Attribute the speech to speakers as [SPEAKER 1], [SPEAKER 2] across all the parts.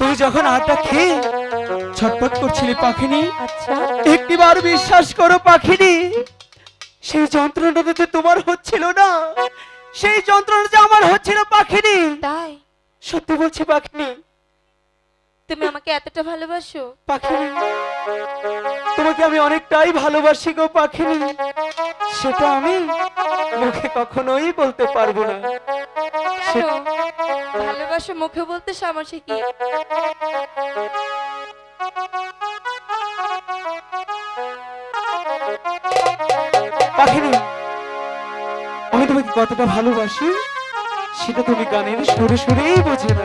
[SPEAKER 1] তুই যখন আটা খেয়ে ছটপট করছিলি পাখিনি?
[SPEAKER 2] আচ্ছা।
[SPEAKER 1] একটিবার বিশ্বাস করো পাখিনি সেই যন্ত্রণাটা তো তোমার হচ্ছিল না। সেই যন্ত্রণা যে আমার হচ্ছিল পাখিনি।
[SPEAKER 2] তাই?
[SPEAKER 1] সত্যি বলছি পাখিনি।
[SPEAKER 2] তুমি আমাকে এতটা ভালোবাসো?
[SPEAKER 1] পাখিনি। তোমাকে আমি অনেকটাই ভালোবাসি গো পাখিনি। সেটা আমি মুখে কখনোই বলতে পারব না।
[SPEAKER 2] কেন? ভালোবাসো মুখে বলতে সমস্যা কি?
[SPEAKER 1] আমি তোমাকে কতটা ভালোবাসি, সেটা তুমি গানের সুরে সুরেই বোঝে না।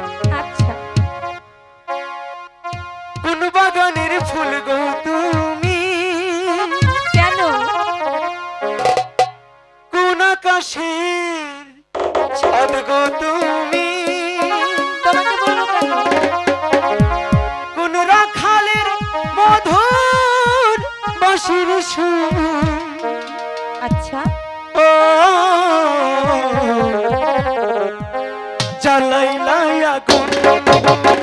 [SPEAKER 2] আচ্ছা।
[SPEAKER 1] ও জ্বালাইলাই আগুন।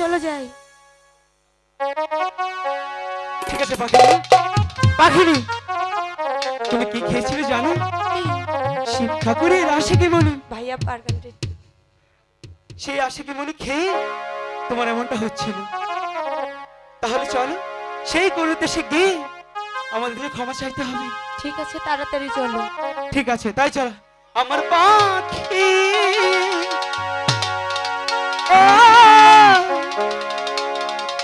[SPEAKER 2] চলো যাই। ঠিক আছে
[SPEAKER 1] পাখিনি পাখিনি। তুমি কি খেয়েছিলে জানো? শিব ঠাকুরের আশিকি মনু
[SPEAKER 2] ভাইয়া পারকান্টে
[SPEAKER 1] সেই আশিকি মনে খেয়ে তোমার এমনটা হচ্ছে না তাহলে চলো সেই করুতে সে গিয়ে আমাদের ক্ষমা চাইতে হবে।
[SPEAKER 2] ঠিক আছে তাড়াতাড়ি চলো।
[SPEAKER 1] ঠিক আছে তাই চলো। আমার পাখি। Oh! ও,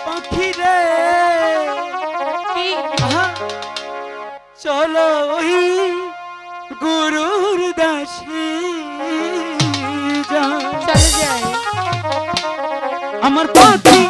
[SPEAKER 1] পাখি রে
[SPEAKER 2] কি?
[SPEAKER 1] আহা, চলো ওই গুরুর দাসে আমার পাখি